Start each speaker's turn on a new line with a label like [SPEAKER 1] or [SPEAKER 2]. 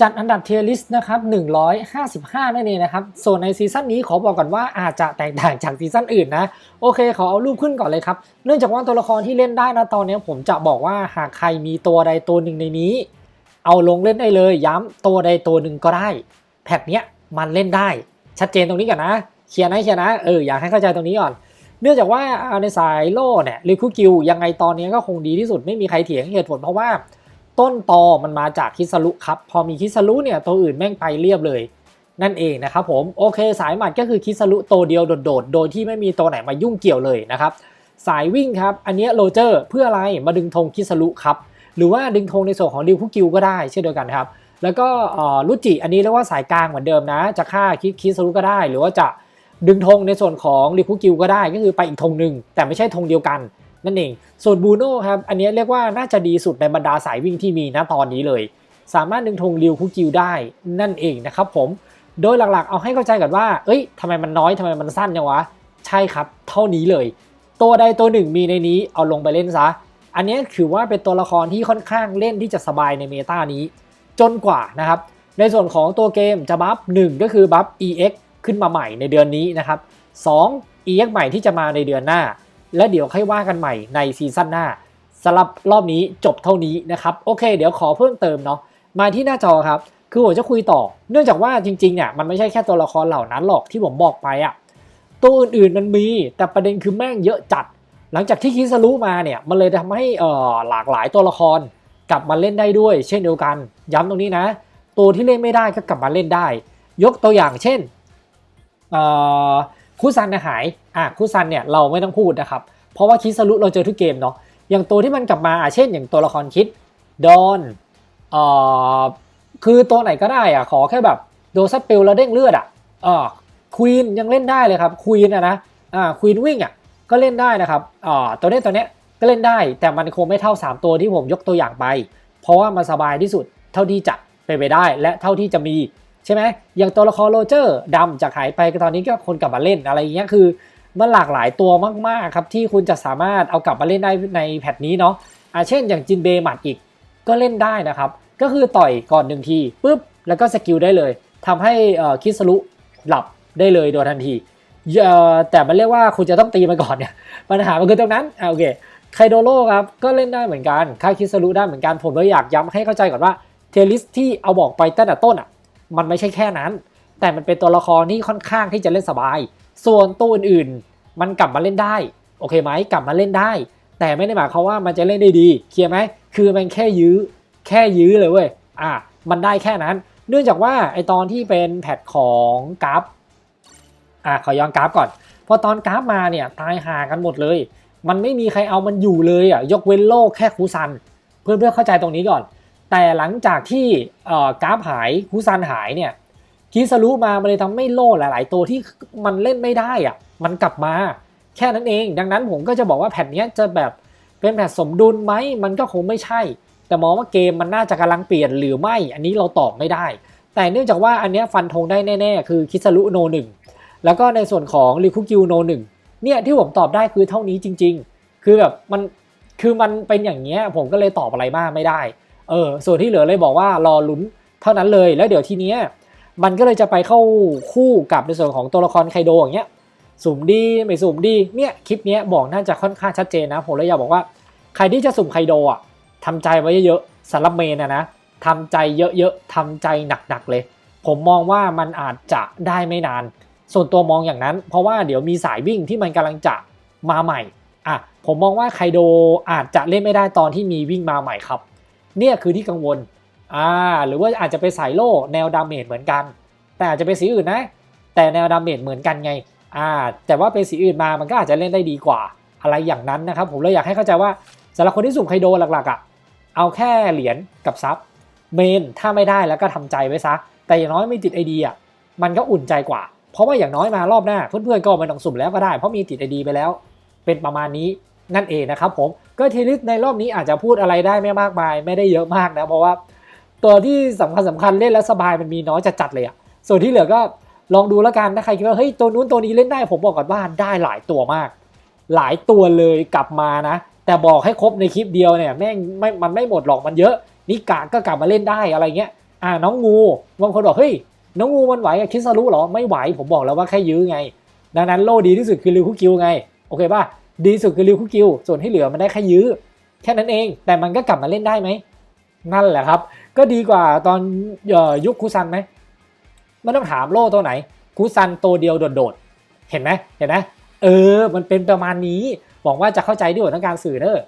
[SPEAKER 1] จัดอันดับเทียร์ลิสต์นะครับ 155 นั่นเองนะครับ ส่วนในซีซั่นนี้ขอบอกก่อนว่าอาจจะแตกต่างจากซีซั่นอื่นนะ โอเค ขอเอารูปขึ้นก่อนเลยครับ เนื่องจากว่าตัวละครที่เล่นได้นะตอนนี้ผมจะบอกว่าหากใครมีตัวใดตัวหนึ่งในนี้ เอาลงเล่นได้เลย ย้ำตัวใดตัวหนึ่งก็ได้ แพทเนี้ยมันเล่นได้ ชัดเจนตรงนี้ก่อนนะ เคลียร์นะเคลียร์นะ เอออยากให้เข้าใจตรงนี้ก่อน เนื่องจากว่าในสายโล่เนี่ยลิคูกิวยังไงตอนนี้ก็คงดีที่สุดไม่มีใครเถียงเหตุผลเพราะว่า ต้นตอมันมาจากคิสรุครับ พอมีคิสรุเนี่ยตัวอื่นแม่งไปเรียบเลย นั่นเองนะครับผมโอเคสายหมัดก็คือคิสรุตัวเดียวโดดๆ โดยที่ไม่มีตัวไหนมายุ่งเกี่ยวเลยนะครับสายวิ่งครับ อันนี้โรเจอร์เพื่ออะไรมาดึงธงคิสรุครับ หรือว่าดึงธงในส่วนของดิวคุกิวก็ได้เช่นเดียวกันครับ แล้วก็ลุจิอันนี้เรียกว่าสายกลางเหมือนเดิมนะ จะฆ่าคิสรุก็ได้ หรือว่าจะดึงธงในส่วนของดิวคุกิวก็ได้ก็คือไปอีกธงหนึ่งแต่ไม่ใช่ธงเดียวกัน นั่นเอง ส่วนบูโน่ครับอันนี้เรียกว่าน่าจะดีสุดในบรรดาสายวิ่งที่มีณตอนนี้เลย สามารถดึงธงริวคุกิวได้นั่นเองนะครับผมโดยหลักๆ เอาให้เข้าใจก่อนว่า เอ้ยทำไมมันน้อยทำไมมันสั้นจังวะ ใช่ครับ เท่านี้เลย ตัวใดตัวหนึ่งมีในนี้เอาลงไปเล่นซะ อันนี้ถือว่าเป็นตัวละครที่ค่อนข้างเล่นที่จะสบายในเมตานี้ จนกว่านะครับ ในส่วนของตัวเกมจะบัฟ1ก็คือบัฟ EX ขึ้นมาใหม่ในเดือนนี้นะครับ 2 EX ใหม่ที่จะมาในเดือนหน้า และเดี๋ยวค่อยว่ากันใหม่ในซีซั่นหน้าสำหรับรอบนี้จบเท่านี้นะครับ โอเค เดี๋ยวขอเพิ่มเติมเนาะมาที่หน้าจอครับ คือผมจะคุยต่อ เนื่องจากว่าจริงๆเนี่ยมันไม่ใช่แค่ตัวละครเหล่านั้นหรอกที่ผมบอกไปอะตัวอื่นๆมันมี แต่ประเด็นคือแม่งเยอะจัด หลังจากที่คิสรู้มาเนี่ยมันเลยทำให้เอ่อหลากหลายตัวละครกลับมาเล่นได้ด้วย เช่นเดียวกัน ย้ำตรงนี้นะ ตัวที่เล่นไม่ได้ก็กลับมาเล่นได้ ยกตัวอย่างเช่นเอ่อ คูซันหายอะคูซันเนี่ยเราไม่ต้องพูดนะครับ เพราะว่าคิสรุเราเจอทุกเกมเนาะอย่างตัวที่มันกลับมาอะเช่น อย่างตัวละครคิดดอนเอ่อคือตัวไหนก็ได้อะขอแค่แบบโดนซัดเปลแล้วเด้งเลือดอะเออควีนยังเล่นได้เลยครับควีนอะนะอ่าควีนวิ่งอะก็เล่นได้นะครับอ่าตัวนี้ตัวเนี้ยก็เล่นได้ แต่มันคงไม่เท่า 3 ตัวที่ผมยกตัวอย่างไป เพราะว่ามันสบายที่สุดเท่าที่จะไปไปได้ และเท่าที่จะมี ใช่ไหมอย่างตัวละครโรเจอร์ดำจากหายไปตอนนี้ก็คนกลับมาเล่นอะไรอย่างเงี้ยคือมันหลากหลายตัวมากๆครับที่คุณจะสามารถเอากลับมาเล่นได้ในแพทนี้เนาะอาเช่นอย่างจินเบหมัดอีกก็เล่นได้นะครับ ก็คือต่อยก่อนหนึ่งทีปุ๊บแล้วก็สกิลได้เลยทำให้คิสรุหลับได้เลยโดยทันทีแต่มันเรียกว่าคุณจะต้องตีมาก่อนเนี่ยปัญหามันคือตรงนั้นโอเคไคโดโร่ครับก็เล่นได้เหมือนกันค่าคิสรุได้เหมือนกันผมเลยอยากย้ำให้เข้าใจก่อนว่าเทลิสที่เอาบอกไปตั้งแต่ต้นอะ มันไม่ใช่แค่นั้น แต่มันเป็นตัวละครที่ค่อนข้างที่จะเล่นสบาย ส่วนตัวอื่นๆ มันกลับมาเล่นได้ โอเคไหมกลับมาเล่นได้ แต่ไม่ได้หมายความว่ามันจะเล่นได้ดี เคลียร์ไหม คือมันแค่ยื้อ แค่ยื้อเลยเว้ย อะ มันได้แค่นั้น เนื่องจากว่าไอตอนที่เป็นแพทของกราฟ อะขอย้อนกราฟก่อน พอตอนกราฟมาเนี่ยตายห่ากันหมดเลย มันไม่มีใครเอามันอยู่เลยอะ ยกเว้นโลกแค่คูซัน เพื่อนเพื่อเข้าใจตรงนี้ก่อน แต่หลังจากที่กราฟหายคูซันหายเนี่ยคิสรุมามันเลยทำให้โล่หลาย ๆ ตัวที่มันเล่นไม่ได้อะมันกลับมาแค่นั้นเอง ดังนั้นผมก็จะบอกว่าแผ่นนี้จะแบบเป็นแผ่นสมดุลไหมมันก็คงไม่ใช่ แต่มองว่าเกมมันน่าจะกำลังเปลี่ยนหรือไม่ อันนี้เราตอบไม่ได้ แต่เนื่องจากว่าอันนี้ฟันธงได้แน่ ๆ คือคิสรุโนหนึ่งแล้วก็ในส่วนของริคุกิวโนหนึ่งเนี่ยที่ผมตอบได้คือเท่านี้จริง ๆ คือแบบมันคือมันเป็นอย่างเงี้ยผมก็เลยตอบอะไรมากไม่ได้ เออส่วนที่เหลือเลยบอกว่ารอลุ้นเท่านั้นเลยแล้วเดี๋ยวทีเนี้ยมันก็เลยจะไปเข้าคู่กับในส่วนของตัวละครไคโดอย่างเงี้ยสุ่มดีไม่สุ่มดีเนี่ยคลิปนี้บอกน่าจะค่อนข้างชัดเจนนะผมเลยอยากบอกว่า ใครที่จะสุ่มไคโดอะทำใจไว้เยอะๆสำหรับเมนนะนะทำใจเยอะๆทำใจหนักๆเลย ผมมองว่ามันอาจจะได้ไม่นาน ส่วนตัวมองอย่างนั้น เพราะว่าเดี๋ยวมีสายวิ่งที่มันกำลังจะมาใหม่อะผมมองว่าไคโดอาจจะเล่นไม่ได้ตอนที่มีวิ่งมาใหม่ครับ เนี่ยคือที่กังวลอ่าหรือว่าอาจจะไปสายโล่แนวดาเมจเหมือนกัน แต่อาจจะเป็นสีอื่นนะ แต่แนวดาเมจเหมือนกันไงอ่าแต่ว่าเป็นสีอื่นมามันก็อาจจะเล่นได้ดีกว่า อะไรอย่างนั้นนะครับ ผมเลยอยากให้เข้าใจว่าสำหรับคนที่สุ่มไคโดหลักๆอะ่ะเอาแค่เหรียญกับซับเมนถ้าไม่ได้แล้วก็ทำใจไว้ซะ แต่อย่างน้อยไม่ติดไอเดียมันก็อุ่นใจกว่า เพราะว่าอย่างน้อยมารอบหน้าเพื่อนๆก็ไม่ต้องสุ่มแล้วก็ได้ เพราะมีติดไอเดียไปแล้ว เป็นประมาณนี้ นั่นเองนะครับผมก็ทีลิสในรอบนี้อาจจะพูดอะไรได้ไม่มากมาย ไม่ได้เยอะมากนะ เพราะว่าตัวที่สำคัญสำคัญเล่นแล้วสบายมันมีน้อยจะจัดเลยอะส่วนที่เหลือก็ลองดูแล้วกันถ้าใครคิดว่าเฮ้ยตัวนู้นตัวนี้เล่นได้ผมบอกก่อนว่าได้หลายตัวมาก หลายตัวเลยกลับมานะ แต่บอกให้ครบในคลิปเดียวเนี่ยแม่งไม่มันไม่หมดหรอกมันเยอะนิกาก็กลับมาเล่นได้อะไรเงี้ยอ่าน้องงูบางคนบอกเฮ้ยน้องงูมันไหวกับคิสรุเหรอไม่ไหวผมบอกแล้วว่าแค่ยื้อไง ดังนั้นโลดีที่สุดคือริวคุกิวไงโอเคป่ะ ดีสุดคือริวคุกิวส่วนที่เหลือมันได้แค่ยื้อ แค่นั้นเอง แต่มันก็กลับมาเล่นได้ไหม นั่นแหละครับ ก็ดีกว่าตอนออยุคคุซันไหมไม่ต้องถามโล่ตัวไหนคุซันตัวเดียวโดดๆเห็นไหมเห็นไหมเออ มันเป็นประมาณนี้หวังว่าจะเข้าใจด้วยต้องการสื่อเนอะ